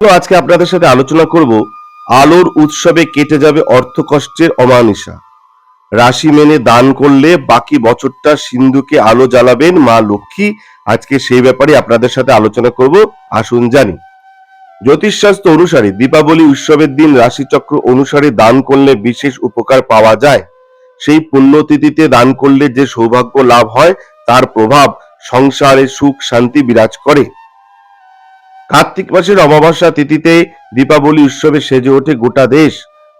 আজকে আপনাদের সাথে আলোচনা করব, আলোর উৎসবে কেটে যাবে অর্থ কষ্টের অমানিসা। রাশি মেনে দান করলে বাকি বছরটা সিন্ধুকে আলো জ্বালাবেন মা লক্ষ্মী। আজকে সেই ব্যাপারে আপনাদের সাথে আলোচনা করব, আসুন জানি। জ্যোতিষশাস্ত্র অনুসারে দীপাবলি উৎসবের দিন রাশিচক্র অনুসারে দান করলে বিশেষ উপকার পাওয়া যায়। সেই পুণ্যতিথিতে দান করলে যে সৌভাগ্য লাভ হয়, তার প্রভাব সংসারে সুখ শান্তি বিরাজ করে। কার্তিক মাসের অমাবস্যা তিথিতে দীপাবলি উৎসবে সেজে ওঠে গোটা দেশ।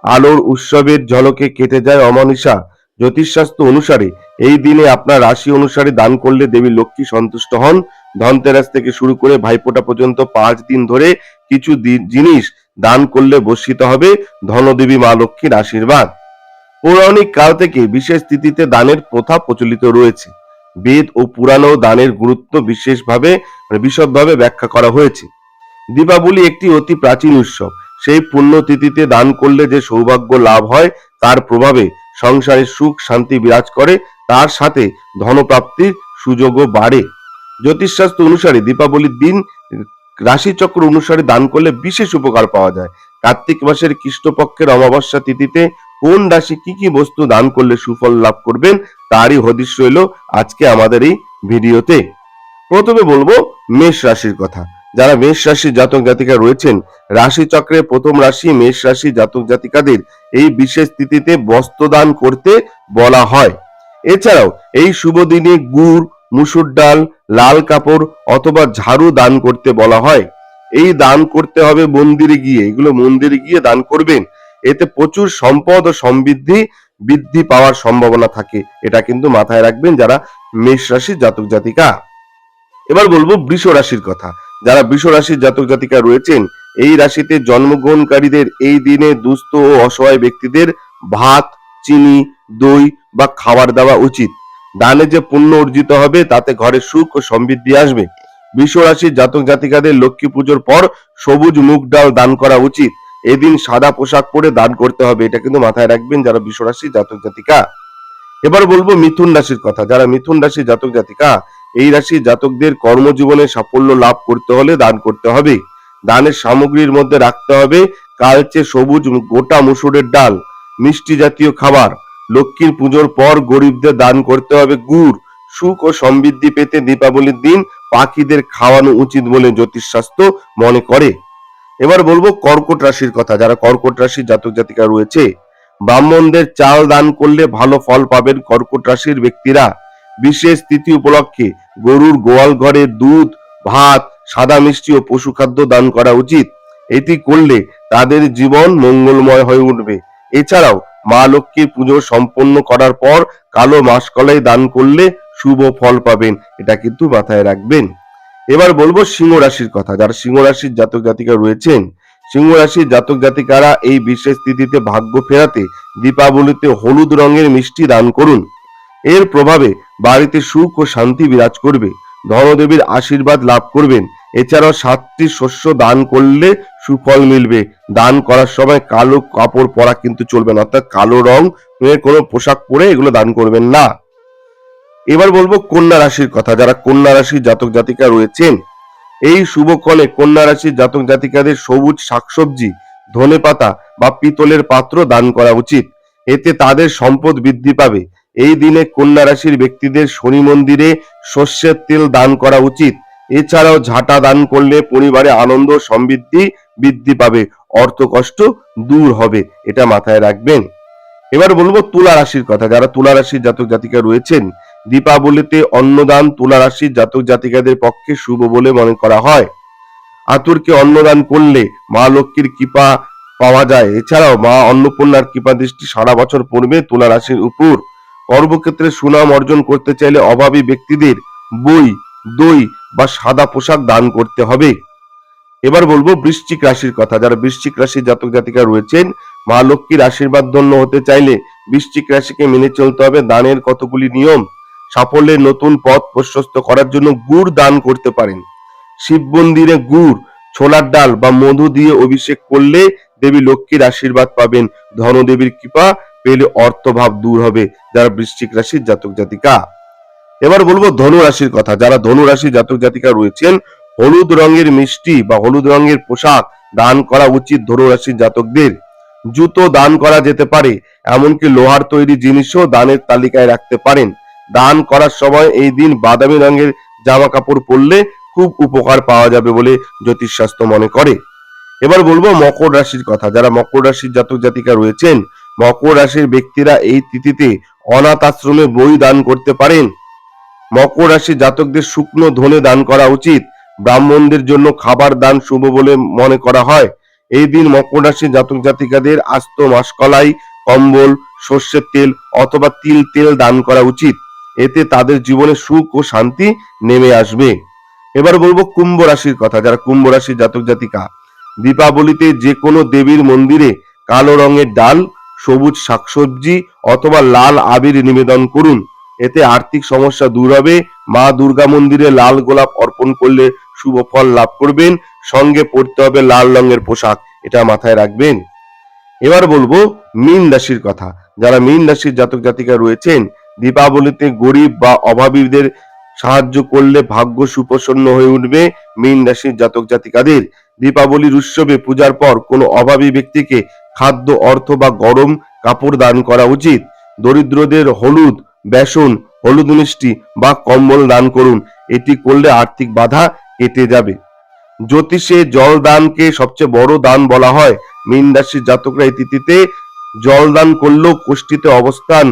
আলোর উৎসবের ঝলকে কেটে যায় অমানিসা। জ্যোতিষশাস্ত্র অনুসারে এই দিনে আপনার রাশি অনুসারে দান করলে দেবী লক্ষ্মী সন্তুষ্ট হন। ধনতেরাস থেকে শুরু করে ভাইফোঁটা পর্যন্ত পাঁচ দিন ধরে কিছু জিনিস দান করলে বর্ষিত হবে ধনদেবী মা লক্ষ্মীর আশীর্বাদ। পৌরাণিক কাল থেকে বিশেষ তিথিতে দানের প্রথা প্রচলিত রয়েছে। বেদ ও পুরাণও দানের গুরুত্ব বিশেষভাবে মানে বিশদভাবে ব্যাখ্যা করা হয়েছে। দীপাবলি একটি অতি প্রাচীন উৎসব। সেই পুণ্যতিথিতে দান করলে যে সৌভাগ্য লাভ হয়, তার প্রভাবে সংসারে সুখ, শান্তি বিরাজ করে, তার সাথে ধনপ্রাপ্তির সুযোগও বাড়ে। জ্যোতিষশাস্ত্র অনুসারে দীপাবলির দিন রাশিচক্র অনুসারে দান করলে বিশেষ উপকার পাওয়া যায়। কার্তিক মাসের কৃষ্ণপক্ষের অমাবস্যা তিথিতে কোন রাশি কি কি বস্তু দান করলে সুফল লাভ করবেন তারই হদিশ রইল আজকে আমাদের এই ভিডিওতে। প্রথমে বলব মেষ রাশির কথা। যারা মেষ রাশির জাতক জাতিকা রয়েছেন রাশি চক্রে প্রথম রাশি মেষ রাশি জাতক জাতিকাদের এই বিশেষ তিথিতে বস্ত্রদান করতে বলা হয়। এছাড়াও এই শুভ দিনে গুড়, মুসুর ডাল, লাল কাপড় অথবা ঝাড়ু দান করতে বলা হয়। এই দান করতে হবে মন্দিরে গিয়ে, এগুলো মন্দিরে গিয়ে দান করবেন। এতে প্রচুর সম্পদ ও সমৃদ্ধি বৃদ্ধি পাওয়ার সম্ভাবনা থাকে। এটা কিন্তু মাথায় রাখবেন যারা মেষ রাশির জাতক জাতিকা। এবার বলব বৃষ রাশির কথা। যারা বৃষ রাশির জাতক জাতিকা রয়েছেন, এই রাশিতে জন্মগ্রহণকারীদের এই দিনে দুস্থ ও অসহায় ব্যক্তিদের ভাত, চিনি, দই বা খাবার দেওয়া উচিত। দানে যে পুণ্য অর্জিত হবে, তাতে ঘরে সুখ ও সমৃদ্ধি আসবে। বৃষ রাশির জাতক জাতিকাদের লক্ষ্মী পুজোর পর সবুজ মুগ ডাল দান করা উচিত। এদিন সাদা পোশাক পরে দান করতে হবে, এটা কিন্তু মাথায় রাখবেন যারা বিশ্বরাশি জাতক জাতিকা। এবার বলব মিথুন রাশির কথা, যারা মিথুন রাশি জাতক জাতিকা, এই রাশির জাতকদের কর্মজীবনে সাফল্য লাভ করতে হলে দান করতে হবে। দানের সামগ্রীর মধ্যে রাখতে হবে কালচে সবুজ গোটা মুসুরের ডাল, মিষ্টি জাতীয় খাবার, লক্ষ্মীর পুজোর পর গরিবদের দান করতে হবে গুড়, সুখ ও সমৃদ্ধি পেতে দীপাবলির দিন পাখিদের খাওয়ানো উচিত বলে জ্যোতিষশাস্ত্র মনে করে। এবার বলব কর্কট রাশির কথা, যারা কর্কট রাশির জাতক জাতিকা রয়েছে, ব্রাহ্মণদের চাল দান করলে ভালো ফল পাবেন কর্কট রাশির ব্যক্তিরা। বিশেষ তিথি উপলক্ষে গরুর গোয়াল ঘরে দুধ, ভাত, সাদা মিষ্টি ও পশু খাদ্য দান করা উচিত। এটি করলে তাদের জীবন মঙ্গলময় হয়ে উঠবে। এছাড়াও মা লক্ষ্মীর পুজো সম্পন্ন করার পর কালো মাসকলাই দান করলে শুভ ফল পাবেন। এটা কিন্তু মাথায় রাখবেন। এবার বলব সিংহ রাশির কথা। যারা সিংহ রাশির জাতক জাতিকা রয়েছেন, সিংহ রাশির জাতক জাতিকারা এই বিশেষ তিথিতে ভাগ্য ফেরাতে দীপাবলিতে হলুদ রঙের মিষ্টি দান করুন। এর প্রভাবে বাড়িতে সুখ ও শান্তি বিরাজ করবে। ধনদেবীর আশীর্বাদ লাভ করবেন। এছাড়াও সাতটি শস্য দান করলে সুফল মিলবে। দান করার সময় কালো কাপড় পরা কিন্তু চলবে না, অর্থাৎ কালো রং কোনো পোশাক পরে এগুলো দান করবেন না। এবার বলব কন্যা রাশির কথা। যারা কন্যা রাশির জাতক জাতিকা রয়েছেন, এই শুভক্ষণে কন্যা রাশির জাতক জাতিকাদের সবুজ শাকসবজি, ধনে পাতা বা পিতলের পাত্র দান করা উচিত। এতে তাদের সম্পদ বৃদ্ধি পাবে। এই দিনে কন্যা রাশির ব্যক্তিদের শনি মন্দিরে সর্ষের তেল দান করা উচিত। এছাড়াও ঝাঁটা দান করলে পরিবারে আনন্দ সমৃদ্ধি বৃদ্ধি পাবে। অর্থ কষ্ট দূর হবে, এটা মাথায় রাখবেন। এবার বলব তুলা রাশির কথা। যারা তুলা রাশির জাতক জাতিকা রয়েছেন দীপাবলিতে অন্নদান তুলা রাশির জাতক জাতিকাদের পক্ষে শুভ বলে মনে করা হয়। আতুরকে অন্নদান করলে মা লক্ষ্মীর কৃপা পাওয়া যায়। এছাড়াও মা অন্নপূর্ণার কৃপা দৃষ্টি সারা বছর পড়বে তুলা রাশির উপর। কর্মক্ষেত্রে সুনাম অর্জন করতে চাইলে অভাবী ব্যক্তিদের বই, দই বা সাদা পোশাক দান করতে হবে। এবার বলব বৃশ্চিক রাশির কথা। যারা বৃশ্চিক রাশির জাতক জাতিকা রয়েছেন, মা লক্ষ্মীর আশীর্বাদ ধন্য হতে চাইলে বৃশ্চিক রাশিকে মেনে চলতে হবে। দানের কতগুলি নিয়ম সাফল্যের নতুন পথ প্রশস্ত করার জন্য গুড় দান করতে পারেন। শিব মন্দিরে গুড়, ছোলার ডাল বা মধু দিয়ে অভিষেক করলে দেবী লক্ষ্মীর আশীর্বাদ পাবেন। ধনদেবীর কৃপা পেলে অর্থভাব দূর হবে, যারা বৃশ্চিক রাশির জাতক জাতিকা। এবার বলব ধনু রাশির কথা। যারা ধনু রাশির জাতক জাতিকা রয়েছেন, হলুদ রঙের মিষ্টি বা হলুদ রঙের পোশাক দান করা উচিত ধনু রাশির জাতকদের। জুতো দান করা যেতে পারে, এমনকি লোহার তৈরি জিনিসও দানের তালিকায় রাখতে পারেন। দান করার সময় এই দিন বাদামি রঙের জামা কাপড় পরলে খুব উপকার পাওয়া যাবে বলে জ্যোতিষশাস্ত্র মনে করে। এবার বলব মকর রাশির কথা। যারা মকর রাশির জাতক জাতিকা রয়েছেন, মকর রাশির ব্যক্তিরা এই তিথিতে অনাথ আশ্রমে বই দান করতে পারেন। মকর রাশির জাতকদের শুকনো ধনে দান করা উচিত। ব্রাহ্মণদের জন্য খাবার দান শুভ বলে মনে করা হয়। এই দিন মকর রাশির জাতক জাতিকাদের আস্ত মাসকলাই, কম্বল, সর্ষের তেল অথবা তিল তেল দান করা উচিত। এতে তাদের জীবনে সুখ ও শান্তি নেমে আসবে। এবার বলব কুম্ভ রাশির কথা, যারা কুম্ভ রাশির জাতক জাতিকা, দীপাবলিতে যে কোনো দেবীর মন্দিরে কালো রঙের ডাল, সবুজ শাকসবজি অথবা লাল আবির নিবেদন করুন। এতে আর্থিক সমস্যা দূর হবে। মা দুর্গা মন্দিরে লাল গোলাপ অর্পণ করলে শুভ ফল লাভ করবেন। সঙ্গে পড়তে হবে লাল রঙের পোশাক, এটা মাথায় রাখবেন। এবার বলব মীন রাশির কথা, যারা মীন রাশির জাতক জাতিকা রয়েছেন দীপাবলিতে গরিব বা অভাবীদের সাহায্য করলে ভাগ্য সুপ্রসন্ন হয়ে উঠবে মীন রাশির জাতক জাতিকাদের। দীপাবলির উৎসবে পূজার পর কোনো অভাবী ব্যক্তিকে খাদ্য, অর্থ বা গরম কাপড় দান করা উচিত। দরিদ্রদের হলুদ, বেসন, হলুদ মিষ্টি বা কম্বল দান করুন। এটি করলে আর্থিক বাধা কেটে যাবে। জ্যোতিষে জল দানকে সবচেয়ে বড় দান বলা হয়। মীন রাশির জাতকরা এই তিথিতে জল দান করলেও কোষ্ঠীতে অবস্থান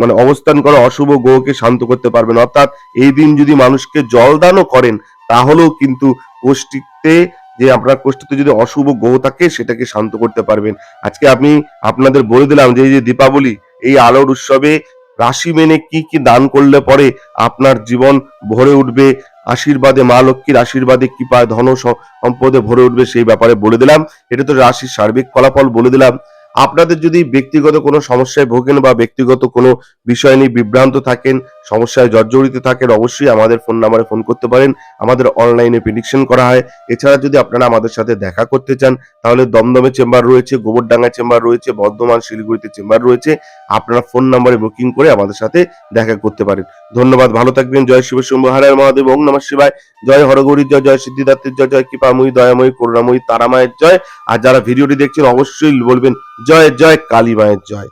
মানে অবস্থান করা অশুভ গ্রহকে শান্ত করতে পারবেন। অর্থাৎ এই দিন যদি মানুষকে জল দানও করেন, তাহলেও কিন্তু কোষ্ঠীতে যে আপনার কোষ্ঠীতে যদি অশুভ গ্রহ থাকে, সেটাকে শান্ত করতে পারবেন। আজকে আমি আপনাদের বলে দিলাম যে এই যে দীপাবলি, এই আলোর উৎসবে রাশি মেনে কি কি দান করলে পরে আপনার জীবন ভরে উঠবে, আশীর্বাদে মা লক্ষ্মীর আশীর্বাদে কি পায় ধন সম্পদে ভরে উঠবে সেই ব্যাপারে বলে দিলাম। এটা তো রাশির সার্বিক ফলাফল বলে দিলাম। আপনাদের যদি ব্যক্তিগত কোনো সমস্যায় ভোগেন বা ব্যক্তিগত কোনো বিষয় নিয়ে বিভ্রান্ত থাকেন সমস্যায় জর্জরিত থাকেন, অবশ্যই আমাদের ফোন নাম্বারে ফোন করতে পারেন। আমাদের অনলাইনে প্রেডিকশন করা হয়। এছাড়া যদি আপনারা আমাদের সাথে দেখা করতে চান, তাহলে দমদমে চেম্বার রয়েছে, গোবরডাঙ্গা চেম্বার রয়েছে, বর্ধমান শিলিগুড়িতে চেম্বার রয়েছে। আপনারা ফোন নাম্বারে বুকিং করে আমাদের সাথে দেখা করতে পারেন। ধন্যবাদ, ভালো থাকবেন, জয় শিব শম্ভু হারায় মহাদেব ওং নমঃ শিবায়। জয় হরগৌরীর জয় জয় সিদ্ধিদাত্রের জয় জয় কৃপাময়ী, দয়াময়ী, করুণাময়ী, তারামায়ের জয়। আর যারা ভিডিওটি দেখছেন, অবশ্যই বলবেন, জয় জয়, কালী মায়ের জয়।